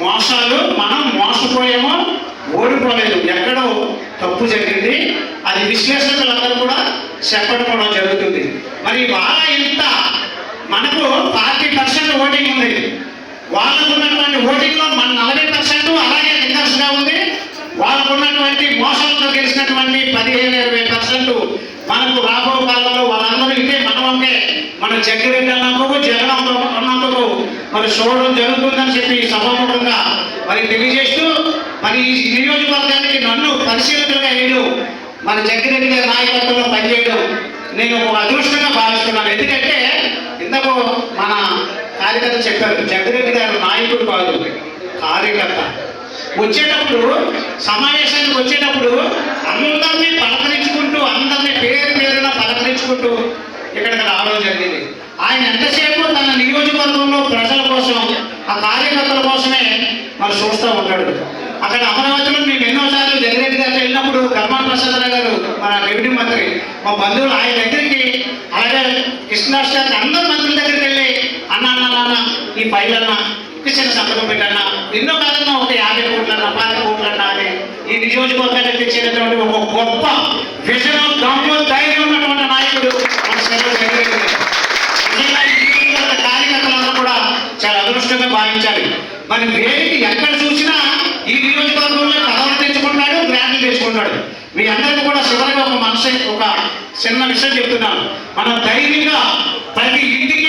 మోసాలు మనం మోసపోయామో ఓడిపోలేదు. ఎక్కడో తప్పు జరిగింది. అది విశ్లేషకులందరూ కూడా చెప్పడం జరుగుతుంది. మరి వాళ్ళ ఇంత మనకు ఫార్టీ పర్సెంట్ ఓటింగ్ ఉంది. వాళ్ళకు ఉన్నటువంటి ఓటింగ్లో మన నలభై పర్సెంట్ అలాగే లింగర్స్గా ఉంది. వాళ్ళకు ఉన్నటువంటి మోసంతో గెలిచినటువంటి పదిహేను ఇరవై పర్సెంట్ మనకు రాబో కాలంలో వాళ్ళందరూ ఇదే మనమే మన జగ్గిరెడ్డి అన్నందుకు జగన్ అన్నందుకు మరి చూడడం జరుగుతుందని చెప్పి సభాముఖంగా మరి తెలియజేస్తూ మరి ఈ నియోజకవర్గానికి నన్ను పరిశీలకులుగా వేయడం మన జగ్గిరెడ్డి గారి నాయకత్వంలో పనిచేయడం నేను అదృష్టంగా భావిస్తున్నాను. ఎందుకంటే ఇంతకు మన కార్యకర్త చెప్పారు జగ్గిరెడ్డి గారు నాయకుడు కాదు కార్యకర్త. వచ్చేటప్పుడు సమావేశానికి వచ్చేటప్పుడు అందరినీ పలకరించుకుంటూ అందరినీ పేరు పేరున పలకరించుకుంటూ ఇక్కడికి రావడం జరిగింది. ఆయన ఎంతసేపు ఆ కార్యకర్తల కోసమే మరి చూస్తూ ఉంటాడు. అక్కడ అమరావతిలో మేము ఎన్నోసార్లు జగరెడ్డి గారు వెళ్ళినప్పుడు కర్మాన్ ప్రసాదరావు గారు మన రెవెన్యూ మంత్రి మా బంధువులు ఆయన దగ్గరికి అలాగే కృష్ణాష్టానికి అందరు మంత్రుల దగ్గరికి వెళ్ళి అన్న అన్న నాన్న ఈ పైలన్న చిన్న సంతకం పెట్టన్నా ఎన్నో కాదన్నా ఒక యాభై కోట్లన్నా పాత కోట్లన్నా అని ఈ నియోజకవర్గానికి తెచ్చినటువంటి ఒక గొప్ప విజన్ దమ్ము ధైర్యం ఉన్నటువంటి నాయకుడు మన సెలవు జగరెడ్డి గారు. నిజంగా ఈ నియోజకవర్గ కార్యకర్తలందరూ కూడా చాలా అదృష్టంగా భావించాలి. మరి దేనికి ఎక్కడ చూసినా ఈ నియోజకవర్గంలో కథలు తెచ్చుకుంటాడు గ్రాండ్లు తెచ్చుకుంటాడు. మీ అందరికీ కూడా చివరిగా ఒక మనసు ఒక చిన్న విషయం చెప్తున్నాను. మనం ధైర్యంగా ప్రతి ఇంటికి